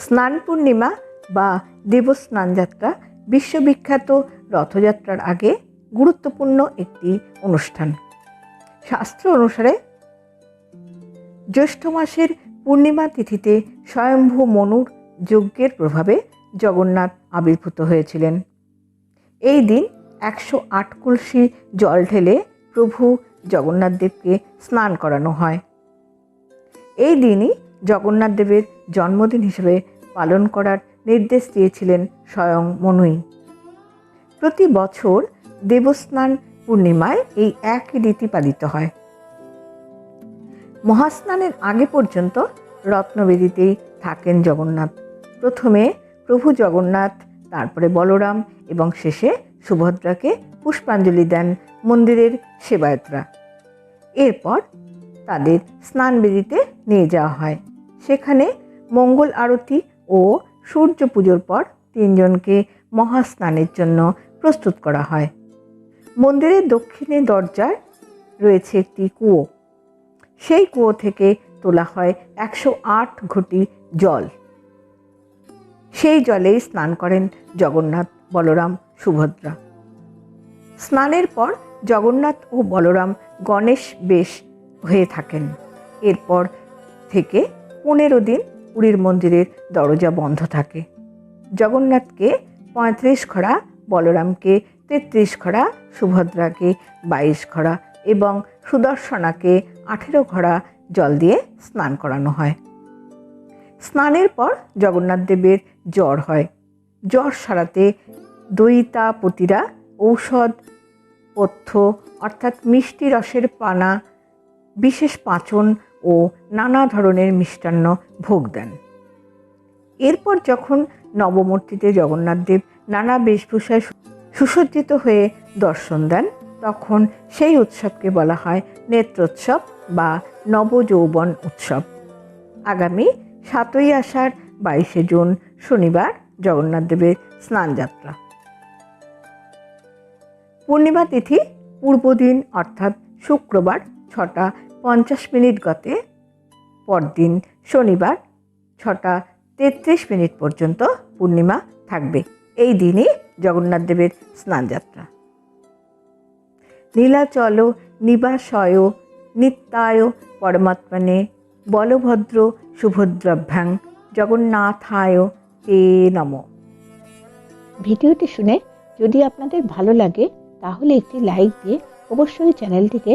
স্নান পূর্ণিমা বা দেবস্নান যাত্রা বিশ্ববিখ্যাত রথযাত্রার আগে গুরুত্বপূর্ণ একটি অনুষ্ঠান। শাস্ত্র অনুসারে জ্যৈষ্ঠ মাসের পূর্ণিমা তিথিতে স্বয়ম্ভু মনুর যজ্ঞের প্রভাবে জগন্নাথ আবির্ভূত হয়েছিলেন। এই দিন একশো আট কলসি জল ঢেলে প্রভু জগন্নাথ দেবকে স্নান করানো হয়। এই দিনই জগন্নাথ দেবের জন্মদিন হিসেবে পালন করার নির্দেশ দিয়েছিলেন স্বয়ং মনুই। প্রতি বছর দেবস্নান পূর্ণিমায় এই একই রীতি পালিত হয়। মহাস্নানের আগে পর্যন্ত রত্নবেদিতেই থাকেন জগন্নাথ। প্রথমে প্রভু জগন্নাথ, তারপরে বলরাম এবং শেষে সুভদ্রাকে পুষ্পাঞ্জলি দেন মন্দিরের সেবায়তরা। এরপর তাদের স্নানবেদিতে নিয়ে যাওয়া হয়। সেখানে মঙ্গল আরতি ও সূর্য পুজোর পর তিনজনকে মহাস্নানের জন্য প্রস্তুত করা হয়। মন্দিরের দক্ষিণে দরজায় রয়েছে একটি কুয়ো। সেই কুয়ো থেকে তোলা হয় একশো আট ঘটি জল। সেই জলেই স্নান করেন জগন্নাথ, বলরাম, সুভদ্রা। স্নানের পর জগন্নাথ ও বলরাম গণেশ বেশ হয়ে থাকেন। এরপর থেকে পনেরো দিন পুরীর মন্দিরের দরজা বন্ধ থাকে। জগন্নাথকে পঁয়ত্রিশ খড়া বলরামকে তেত্রিশ খড়া সুভদ্রাকে বাইশ খড়া এবং সুদর্শনাকে আঠেরো ঘড়া জল দিয়ে স্নান করানো হয়। স্নানের পর জগন্নাথ দেবের জ্বর হয়। জ্বর সারাতে দইতাপতিরা ঔষধ, পথ্য অর্থাৎ মিষ্টি রসের পানা, বিশেষ পাচন ও নানা ধরনের মিষ্টান্ন ভোগ দেন। এরপর যখন নবমূর্তিতে জগন্নাথদেব নানা বেশভূষায় সুসজ্জিত হয়ে দর্শন দেন, তখন সেই উৎসবকে বলা হয় নেত্রোৎসব বা নবযৌবন উৎসব। আগামী সাতই আষাঢ় বাইশে জুন শনিবার জগন্নাথদেবের স্নানযাত্রা। পূর্ণিমা তিথি পূর্বদিন অর্থাৎ শুক্রবার ছটা পঞ্চাশ মিনিট গতে, পরদিন শনিবার ছটা তেত্রিশ মিনিট পর্যন্ত পূর্ণিমা থাকবে। এই দিনই জগন্নাথ দেবের স্নানযাত্রা। নীলাচল নিবাসয় নিত্যায় পরমাত্মনে বলভদ্র সুভদ্রাভ্যাং জগন্নাথায় তে নম। ভিডিওটি শুনে যদি আপনাদের ভালো লাগে, তাহলে একটি লাইক দিয়ে অবশ্যই চ্যানেলটিকে